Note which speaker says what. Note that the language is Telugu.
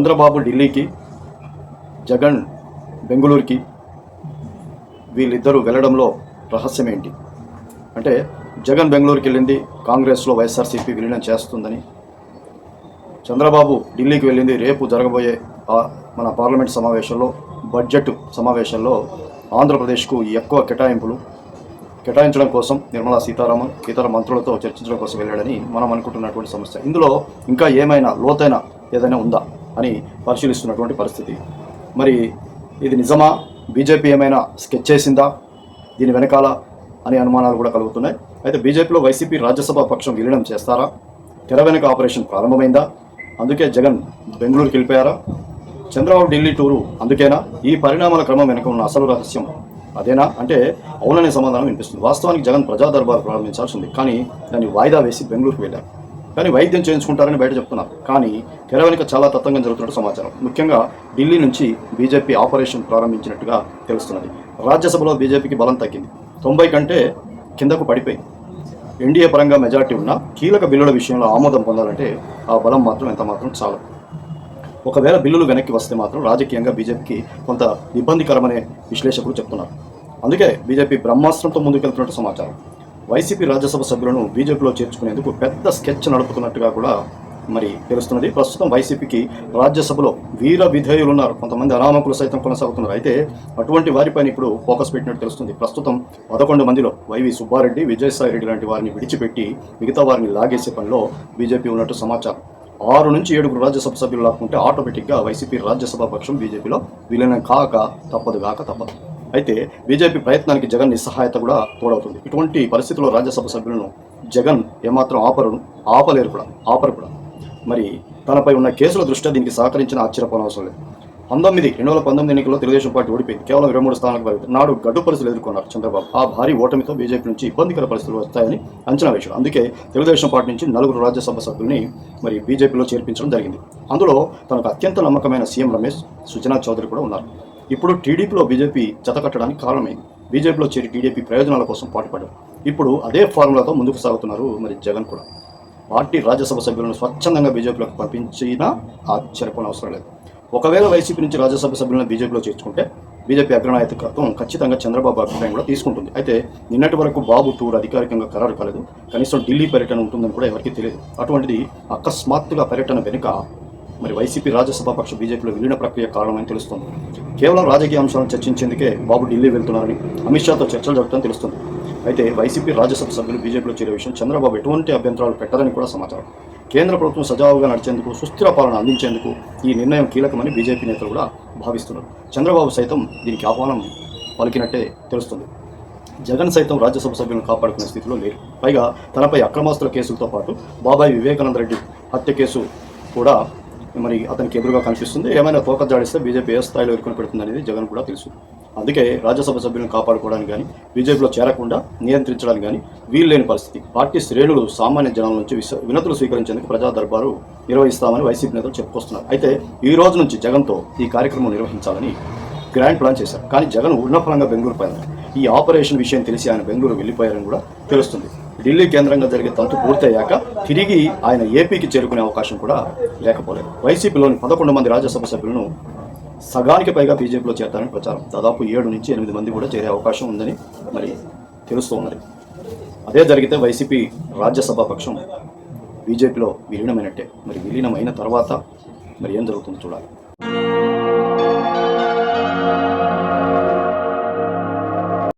Speaker 1: చంద్రబాబు ఢిల్లీకి జగన్ బెంగళూరుకి వీళ్ళిద్దరూ వెళ్ళడంలో రహస్యం ఏంటి అంటే జగన్ బెంగళూరుకి వెళ్ళింది కాంగ్రెస్లో వైఎస్ఆర్సీపీ విలీనం చేస్తుందని. చంద్రబాబు ఢిల్లీకి వెళ్ళింది రేపు జరగబోయే ఆ మన పార్లమెంట్ సమావేశంలో బడ్జెట్ సమావేశంలో ఆంధ్రప్రదేశ్కు ఎక్కువ కేటాయింపులు కేటాయించడం కోసం నిర్మలా సీతారామన్ ఇతర మంత్రులతో చర్చించడం కోసం వెళ్ళాడని మనం అనుకుంటున్నటువంటి సమస్య. ఇందులో ఇంకా ఏమైనా లోతైన ఏదైనా ఉందా? అని పరిశీలిస్తున్నటువంటి పరిస్థితి. మరి ఇది నిజమా? బీజేపీ ఏమైనా స్కెచ్ చేసిందా? దీని వెనకాల అనే అనుమానాలు కూడా కలుగుతున్నాయి. అయితే బీజేపీలో వైసీపీ రాజ్యసభ పక్షం విలీనం చేస్తారా? తెర వెనుక ఆపరేషన్ ప్రారంభమైందా? అందుకే జగన్ బెంగళూరుకి వెళ్ళిపోయారా? చంద్రబాబు ఢిల్లీ టూరు అందుకేనా? ఈ పరిణామాల క్రమం వెనుక ఉన్న అసలు రహస్యం అదేనా? అంటే అవుననే సమాధానం వినిపిస్తుంది. వాస్తవానికి జగన్ ప్రజా దర్బార్ ప్రారంభించాల్సి ఉంది కానీ దాన్ని వాయిదా వేసి బెంగళూరుకు వెళ్ళారు. కానీ వైద్యం చేయించుకుంటారని బయట చెప్తున్నారు. కానీ తెర వెనుక చాలా తత్వంగా జరుగుతున్నట్టు సమాచారం. ముఖ్యంగా ఢిల్లీ నుంచి బీజేపీ ఆపరేషన్ ప్రారంభించినట్టుగా తెలుస్తున్నది. రాజ్యసభలో బీజేపీకి బలం తగ్గింది. తొంభై కంటే కిందకు పడిపోయింది. ఎన్డీఏ పరంగా మెజార్టీ ఉన్న కీలక బిల్లుల విషయంలో ఆమోదం పొందాలంటే ఆ బలం మాత్రం ఎంత మాత్రం చాలు. ఒకవేళ బిల్లులు వెనక్కి వస్తే మాత్రం రాజకీయంగా బీజేపీకి కొంత ఇబ్బందికరమనే విశ్లేషకులు చెప్తున్నారు. అందుకే బీజేపీ బ్రహ్మాస్త్రంతో ముందుకెళ్తున్నట్టు సమాచారం. వైసీపీ రాజ్యసభ సభ్యులను బీజేపీలో చేర్చుకునేందుకు పెద్ద స్కెచ్ నడుపుతున్నట్టుగా కూడా మరి తెలుస్తున్నది. ప్రస్తుతం వైసీపీకి రాజ్యసభలో వీర విధేయులు ఉన్నారు కొంతమంది అనామకులు సైతం కొనసాగుతున్నారు. అయితే అటువంటి వారిపైన ఇప్పుడు ఫోకస్ పెట్టినట్టు తెలుస్తుంది. ప్రస్తుతం పదకొండు మందిలో వైవి సుబ్బారెడ్డి విజయసాయి రెడ్డి లాంటి వారిని విడిచిపెట్టి మిగతా వారిని లాగేసే పనిలో బీజేపీ ఉన్నట్టు సమాచారం. ఆరు నుంచి ఏడుగురు రాజ్యసభ సభ్యులు లాక్కుంటే ఆటోమేటిక్గా వైసీపీ రాజ్యసభ పక్షం బీజేపీలో విలీనం కాక తప్పదు కాక తప్పదు. అయితే బీజేపీ ప్రయత్నానికి జగన్ నిస్సహాయత కూడా తోడవుతుంది. ఇటువంటి పరిస్థితుల్లో రాజ్యసభ సభ్యులను జగన్ ఏమాత్రం ఆపరు ఆపలేరు కూడా ఆపరు కూడా. మరి తనపై ఉన్న కేసుల దృష్ట్యా దీనికి సహకరించిన ఆశ్చర్యపోనవసరం లేదు. పంతొమ్మిది రెండు వేల పంతొమ్మిది ఎన్నికల్లో తెలుగుదేశం పార్టీ ఓడిపోయింది. కేవలం ఇరవై మూడు స్థానాలకు పరిమితం నాడు గడ్డు పరిస్థితులు ఎదుర్కొన్నారు చంద్రబాబు. ఆ భారీ ఓటమితో బీజేపీ నుంచి ఇబ్బందికర పరిస్థితులు వస్తాయని అంచనా వేశారు. అందుకే తెలుగుదేశం పార్టీ నుంచి నలుగురు రాజ్యసభ సభ్యుల్ని మరి బీజేపీలో చేర్పించడం జరిగింది. అందులో తనకు అత్యంత నమ్మకమైన సీఎం రమేష్ సుజనా చౌదరి కూడా ఉన్నారు. ఇప్పుడు టీడీపీలో బీజేపీ జతకట్టడానికి కారణమైంది. బీజేపీలో చేరి టీడీపీ ప్రయోజనాల కోసం పాటుపడ్డారు. ఇప్పుడు అదే ఫార్ములాతో ముందుకు సాగుతున్నారు మరి జగన్ కూడా. పార్టీ రాజ్యసభ సభ్యులను స్వచ్ఛందంగా బీజేపీలోకి పంపించినా ఆశ్చర్యపోని అవసరం లేదు. ఒకవేళ వైసీపీ నుంచి రాజ్యసభ సభ్యులను బీజేపీలో చేర్చుకుంటే బీజేపీ అగ్రనాయకత్వం ఖచ్చితంగా చంద్రబాబు అభిప్రాయం కూడా తీసుకుంటుంది. అయితే నిన్నటి వరకు బాబు టూర్ అధికారికంగా ఖరారు కాలేదు. కనీసం ఢిల్లీ పర్యటన ఉంటుందని కూడా ఎవరికీ తెలియదు. అటువంటిది అకస్మాత్తుగా పర్యటన వెనుక మరి వైసీపీ రాజ్యసభ పక్ష బీజేపీలో విలీన ప్రక్రియ కారణమని తెలుస్తుంది. కేవలం రాజకీయ అంశాలను చర్చించేందుకే బాబు ఢిల్లీ వెళ్తున్నారని అమిత్ షాతో చర్చలు జరుగుతుందని తెలుస్తుంది. అయితే వైసీపీ రాజ్యసభ సభ్యులు బీజేపీలో చేరే విషయం చంద్రబాబు ఎటువంటి అభ్యంతరాలు పెట్టరని కూడా సమాచారం. కేంద్ర ప్రభుత్వం సజావుగా నడిచేందుకు సుస్థిర పాలన అందించేందుకు ఈ నిర్ణయం కీలకమని బీజేపీ నేతలు కూడా భావిస్తున్నారు. చంద్రబాబు సైతం దీనికి ఆహ్వానం పలికినట్టే తెలుస్తుంది. జగన్ సైతం రాజ్యసభ సభ్యులను కాపాడుకునే స్థితిలో లేరు. పైగా తనపై అక్రమాస్తుల కేసులతో పాటు బాబాయ్ వివేకానంద రెడ్డి హత్య కేసు కూడా మరి అతనికి ఎదురుగా కనిపిస్తుంది. ఏమైనా తోక జాడిస్తే బీజేపీ ఏ స్థాయిలో ఎదుర్కొని పెడుతుంది అనేది జగన్ కూడా తెలుసు. అందుకే రాజ్యసభ సభ్యులను కాపాడుకోవడానికి కానీ బీజేపీలో చేరకుండా నియంత్రించడానికి కానీ వీల్లేని పరిస్థితి. పార్టీ శ్రేణులు సామాన్య జనాల నుంచి వినతులు స్వీకరించేందుకు ప్రజా దర్బారు నిర్వహిస్తామని వైసీపీ నేతలు చెప్పుకొస్తున్నారు. అయితే ఈ రోజు నుంచి జగన్తో ఈ కార్యక్రమం నిర్వహించాలని గ్రాండ్ ప్లాన్ చేశారు. కానీ జగన్ ఉన్నఫలంగా బెంగళూరు పోయారు. ఈ ఆపరేషన్ విషయం తెలిసి ఆయన బెంగళూరు వెళ్ళిపోయారని కూడా తెలుస్తుంది. ఢిల్లీ కేంద్రంగా జరిగే తంతు పూర్తయ్యాక తిరిగి ఆయన ఏపీకి చేరుకునే అవకాశం కూడా లేకపోలేదు. వైసీపీలోని పదకొండు మంది రాజ్యసభ సభ్యులను సగానికి పైగా బీజేపీలో చేరతారని ప్రచారం. దాదాపు ఏడు నుంచి ఎనిమిది మంది కూడా చేరే అవకాశం ఉందని మరి తెలుస్తూ ఉన్నది. అదే జరిగితే వైసీపీ రాజ్యసభ పక్షం బీజేపీలో విలీనమైనట్టే. మరి విలీనమైన తర్వాత మరి ఏం జరుగుతుందో చూడాలి.